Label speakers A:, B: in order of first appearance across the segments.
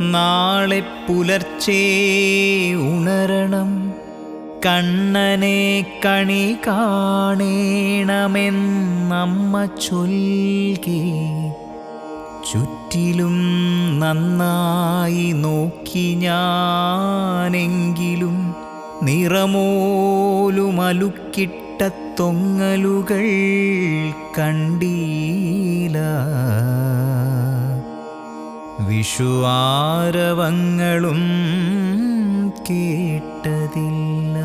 A: നാളെ പുലർച്ചേ ഉണരണം. കണ്ണനെ കണി കാണേണമെന്നമ്മ ചൊൽകി. ചുറ്റിലും നന്നായി നോക്കി ഞാനെങ്കിലും നിറമോലുമലുക്കിട്ട തൊങ്ങലുകൾ കണ്ടീല വിഷുവാരവങ്ങളും കേട്ടതില്ല.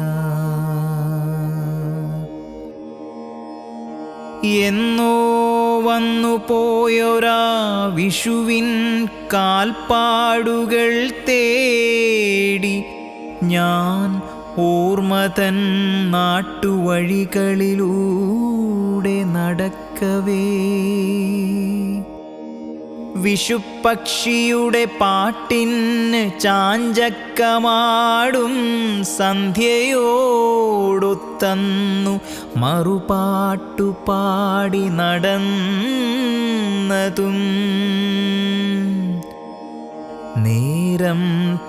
A: എന്നോ വന്നു പോയൊരാ വിഷുവിൻ കാൽപ്പാടുകൾ തേടി ഞാൻ ഓർമ്മതൻ നാട്ടുവഴികളിലൂടെ നടക്കവേ. വിഷുപ്പക്ഷിയുടെ പാട്ടിന് ചാഞ്ചക്കമാടും സന്ധ്യയോടൊത്തന്നു മറുപാട്ടുപാടി നടന്നതും. നേരം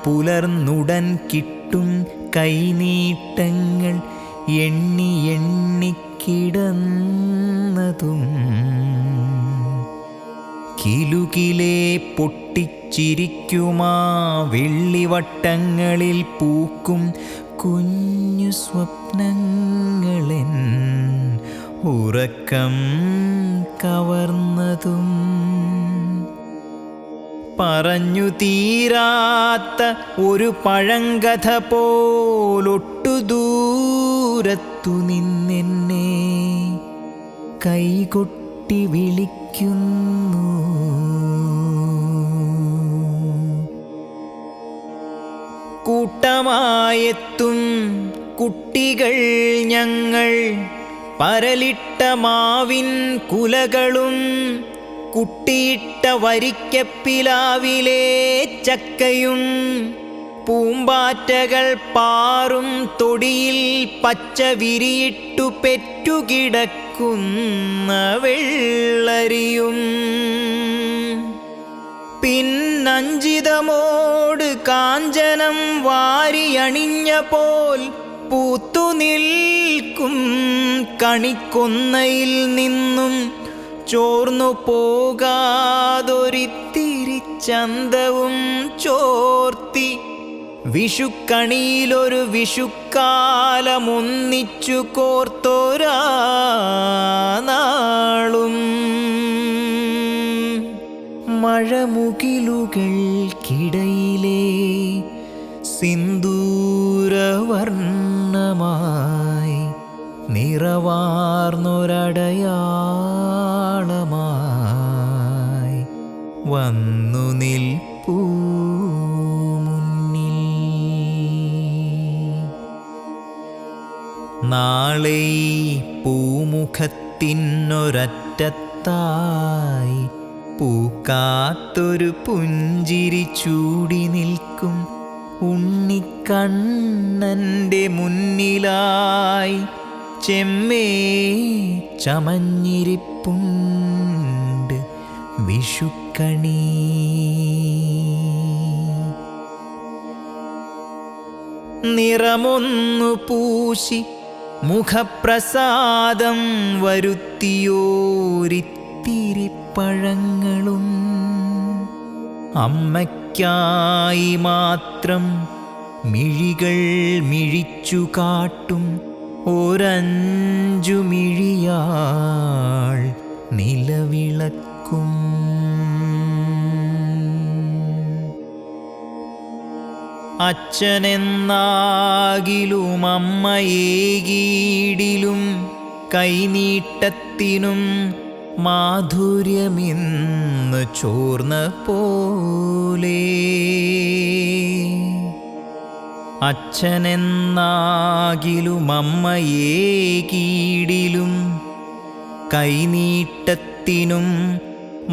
A: പുലർന്നുടൻ കിട്ടും കൈനീട്ടങ്ങൾ എണ്ണി എണ്ണിക്കിടന്നതും കിലുകിലെ പൊട്ടിച്ചിരിക്കുമാ. വെള്ളിവട്ടങ്ങളിൽ പൂക്കും കുഞ്ഞു സ്വപ്നങ്ങളെൻ. ഉറക്കം കവർന്നതും പറഞ്ഞു തീരാത്ത ഒരു പഴങ്കഥ പോലൊട്ടു ദൂരത്തു നിന്നെന്നെ. കൈകൊട്ടി വിളിക്കുന്നു കൂട്ടമായെത്തും കുട്ടികൾ ഞങ്ങൾ. പരലിട്ട മാവിൻ കുലകളും കുട്ടിയിട്ട വരിക്കപ്പിലാവിലെ ചക്കയും. പൂമ്പാറ്റകൾ പാറും തൊടിയിൽ പച്ച വിരിയിട്ടു പെറ്റുകിടക്കുന്ന വെള്ളരിയും. പിന്നഞ്ചിതമോട് കാഞ്ചനം വാരിയണിഞ്ഞ പോൽ പൂത്തുനിൽക്കും കണിക്കൊന്നയിൽ നിന്നും ചോർന്നു പോകാതൊരിത്തിരി ചന്തവും ചോർത്തി. വിഷുക്കണിയിലൊരു വിഷുക്കാലമൊന്നിച്ചു കോർത്തോരാ നാളും. മഴമുകിലുകൾക്കിടയിലെ സിന്ദൂരവർണമായി നിറവാർന്നൊരടയാളമായി വന്നു നിൽപ്പൂ മുന്നിൽ. നാളെ പൂമുഖത്തിനൊരറ്റത്തായി പൂക്കാത്തൊരു പുഞ്ചിരി ചൂടി നിൽക്കും. ഉണ്ണിക്കണ്ണന്റെ മുന്നിലായി ചെമ്മേ ചമഞ്ഞിരിപ്പുണ്ട് വിഷുക്കണി. നിറമൊന്നു പൂശി മുഖപ്രസാദം വരുത്തിയോരിത്തിരി പഴങ്ങളും അമ്മയ്ക്കായി മാത്രം മിഴികൾ മിഴിച്ചു കാട്ടും ഒരഞ്ചു മിഴിയാൾ നിലവിളക്കും. അച്ഛനെന്നാകിലും അമ്മയേകീടിലും കൈനീട്ടത്തിനും മാധുര്യമിന്ന് ചോർന്ന പോലെ. അച്ഛനെന്നാകിലും അമ്മയേകീടിലും കൈനീട്ടത്തിനും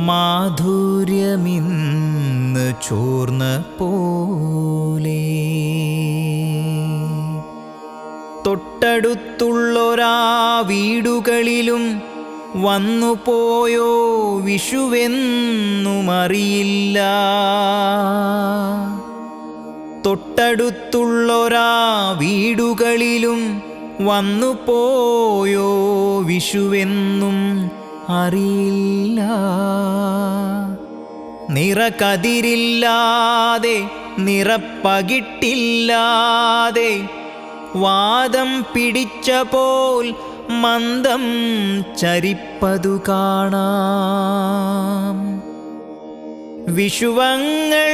A: മാധുര്യമിന്ന് ചോർന്ന പോലെ. തൊട്ടടുത്തുള്ളൊരാ വീടുകളിലും വന്നു പോയോ വിഷുവെന്നുമറിയില്ല. തൊട്ടടുത്തുള്ളൊരാ വീടുകളിലും വന്നു പോയോ വിഷുവെന്നും അറിയില്ല. നിറകതിരില്ലാതെ നിറപ്പകിട്ടില്ലാതെ വാദം പിടിച്ച പോൽ മന്ദം ചരിപ്പതു കാണാം. വിഷുവങ്ങൾ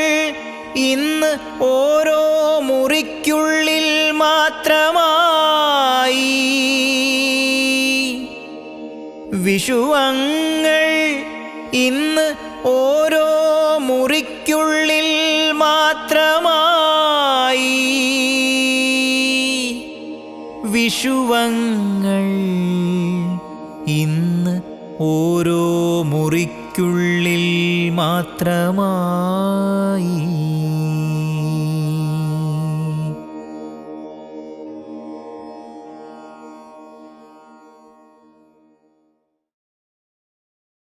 A: ഇന്ന് ഓരോ മുറിക്കുള്ളിൽ മാത്രമായി. വിഷുവങ്ങൾ ഇന്ന് ഓരോ മുറിക്കുള്ളിൽ വിഷുവങ്ങൾ ഇന്ന് ഓരോ മുറിക്കുള്ളിൽ മാത്രമായി.